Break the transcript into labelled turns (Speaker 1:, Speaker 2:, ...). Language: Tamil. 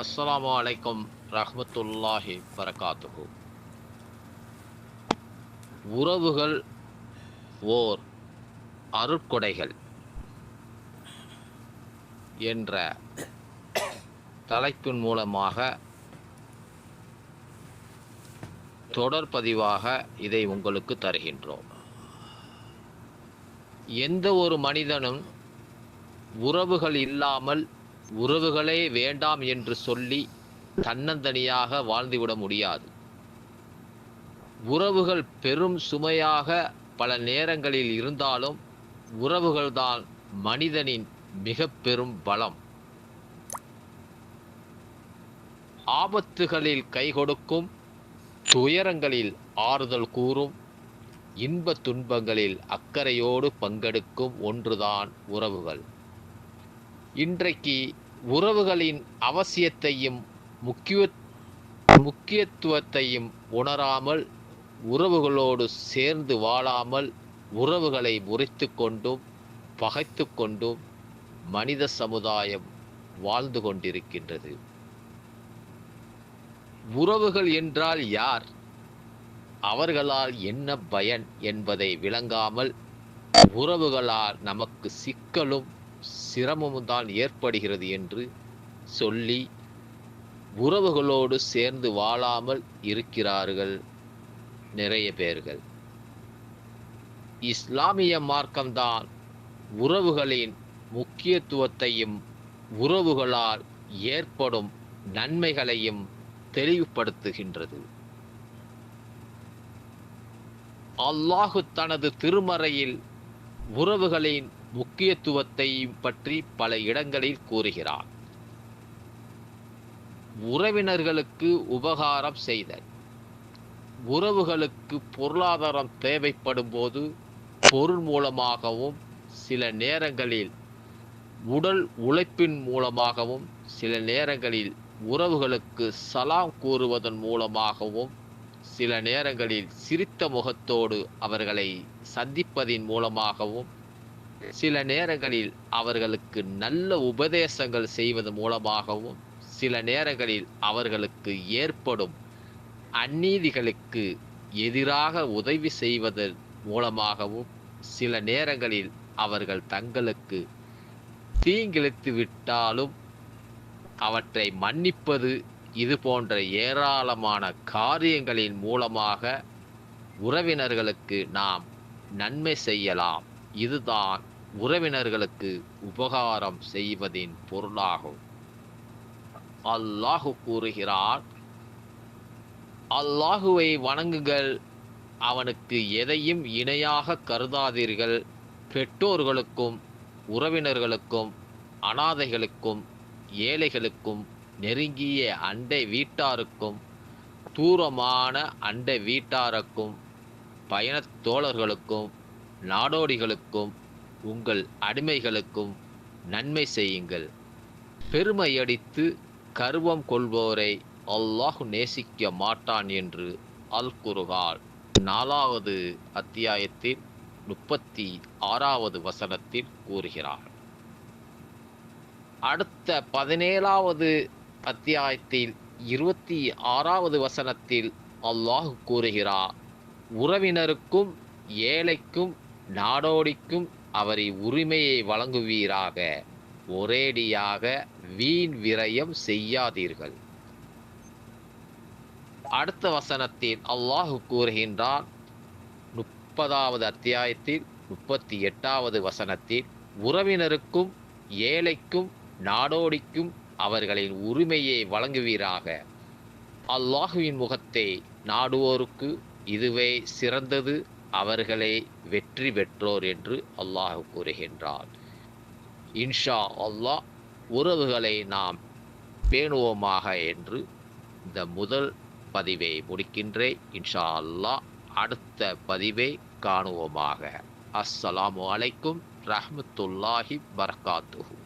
Speaker 1: அஸ்லாம் அலைக்கும் ரஹ்மத்துல்லாஹி வரகாத்துகு உறவுகள் ஓர் அருட்கொடைகள் என்ற தலைப்பின் மூலமாக தொடர்பதிவாக இதை உங்களுக்கு தருகின்றோம். எந்த ஒரு மனிதனும் உறவுகள் இல்லாமல் உறவுகளே வேண்டாம் என்று சொல்லி தன்னந்தனியாக வாழ்ந்துவிட முடியாது. உறவுகள் பெரும் சுமையாக பல நேரங்களில் இருந்தாலும் உறவுகள்தான் மனிதனின் மிக பெரும் பலம். ஆபத்துகளில் கை கொடுக்கும் துயரங்களில் ஆறுதல் கூறும் இன்ப துன்பங்களில் அக்கறையோடு பங்கெடுக்கும் ஒன்றுதான் உறவுகள். இன்றைக்கு உறவுகளின் அவசியத்தையும் முக்கிய முக்கியத்துவத்தையும் உணராமல் உறவுகளோடு சேர்ந்து வாழாமல் உறவுகளை முறித்து கொண்டும் பகைத்து கொண்டும் மனித சமுதாயம் வாழ்ந்து கொண்டிருக்கின்றது. உறவுகள் என்றால் யார்? அவர்களால் என்ன பயன் என்பதை விளங்காமல் உறவுகளால் நமக்கு சிக்கலும் சிரமமும் தான் ஏற்படுகிறது என்று சொல்லி உறவுகளோடு சேர்ந்து வாழாமல் இருக்கிறார்கள் நிறைய பேர்கள். இஸ்லாமிய மார்க்கம்தான் உறவுகளின் முக்கியத்துவத்தையும் உறவுகளால் ஏற்படும் நன்மைகளையும் தெளிவுபடுத்துகின்றது. அல்லாஹு தனது திருமறையில் உறவுகளின் முக்கியத்துவத்தை பற்றி பல இடங்களில் கூறுகிறார். உறவினர்களுக்கு உபகாரம் செய்தல். உறவுகளுக்கு பொருளாதாரம் தேவைப்படும் போது பொருள் மூலமாகவும் சில நேரங்களில் உடல் உழைப்பின் மூலமாகவும் சில நேரங்களில் உறவுகளுக்கு சலாம் கூறுவதன் மூலமாகவும் சில நேரங்களில் சிரித்த முகத்தோடு அவர்களை சந்திப்பதின் மூலமாகவும் சில நேரங்களில் அவர்களுக்கு நல்ல உபதேசங்கள் செய்வது மூலமாகவும் சில நேரங்களில் அவர்களுக்கு ஏற்படும் அந்நீதிகளுக்கு எதிராக உதவி செய்வதன் மூலமாகவும் சில நேரங்களில் அவர்கள் தங்களுக்கு தீங்கிழித்து விட்டாலும் அவற்றை மன்னிப்பது இது போன்ற ஏராளமான காரியங்களின் மூலமாக உறவினர்களுக்கு நாம் நன்மை செய்யலாம். இதுதான் உறவினர்களுக்கு உபகாரம் செய்வதின் பொருளாகும். அல்லாஹு கூறுகிறார் அல்லாஹுவை வணங்குங்கள். அவனுக்கு எதையும் இணையாக கருதாதீர்கள். பெற்றோர்களுக்கும் உறவினர்களுக்கும் அனாதைகளுக்கும் ஏழைகளுக்கும் நெருங்கிய அண்டை வீட்டாருக்கும் தூரமான அண்டை வீட்டாருக்கும் பயணத் தோழர்களுக்கும் நாடோடிகளுக்கும் உங்கள் அடிமைகளுக்கும் நன்மை செய்யுங்கள். பெருமையடித்து கர்வம் கொள்வோரை அல்லாஹு நேசிக்க மாட்டான் என்று அல் குருகால் நாலாவது அத்தியாயத்தில் முப்பத்தி ஆறாவது வசனத்தில் கூறுகிறார். அடுத்த பதினேழாவது அத்தியாயத்தில் இருபத்தி ஆறாவது வசனத்தில் அல்லாஹ் கூறுகிறார் உறவினருக்கும் ஏழைக்கும் நாடோடிக்கும் அவரை உரிமையை வழங்குவீராக. ஒரேடியாக வீண் விரயம் செய்யாதீர்கள். அடுத்த வசனத்தில் அல்லாஹு கூறுகின்றான். முப்பதாவது அத்தியாயத்தில் முப்பத்தி எட்டாவது வசனத்தில் உறவினருக்கும் ஏழைக்கும் நாடோடிக்கும் அவர்களின் உரிமையை வழங்குவீராக. அல்லாஹுவின் முகத்தை நாடுவோருக்கு இதுவே சிறந்தது. அவர்களே வெற்றி பெற்றோர் என்று அல்லாஹ் கூறுகின்றார் இன்ஷா அல்லாஹ் உறவுகளை நாம் பேணுவோமாக என்று இந்த முதல் பதிவை முடிக்கின்றேன். இன்ஷா அல்லாஹ் அடுத்த பதிவை காணுவோமாக. அஸ்ஸலாமு அலைக்கும் ரஹமத்துல்லாஹி பரகாத்துஹு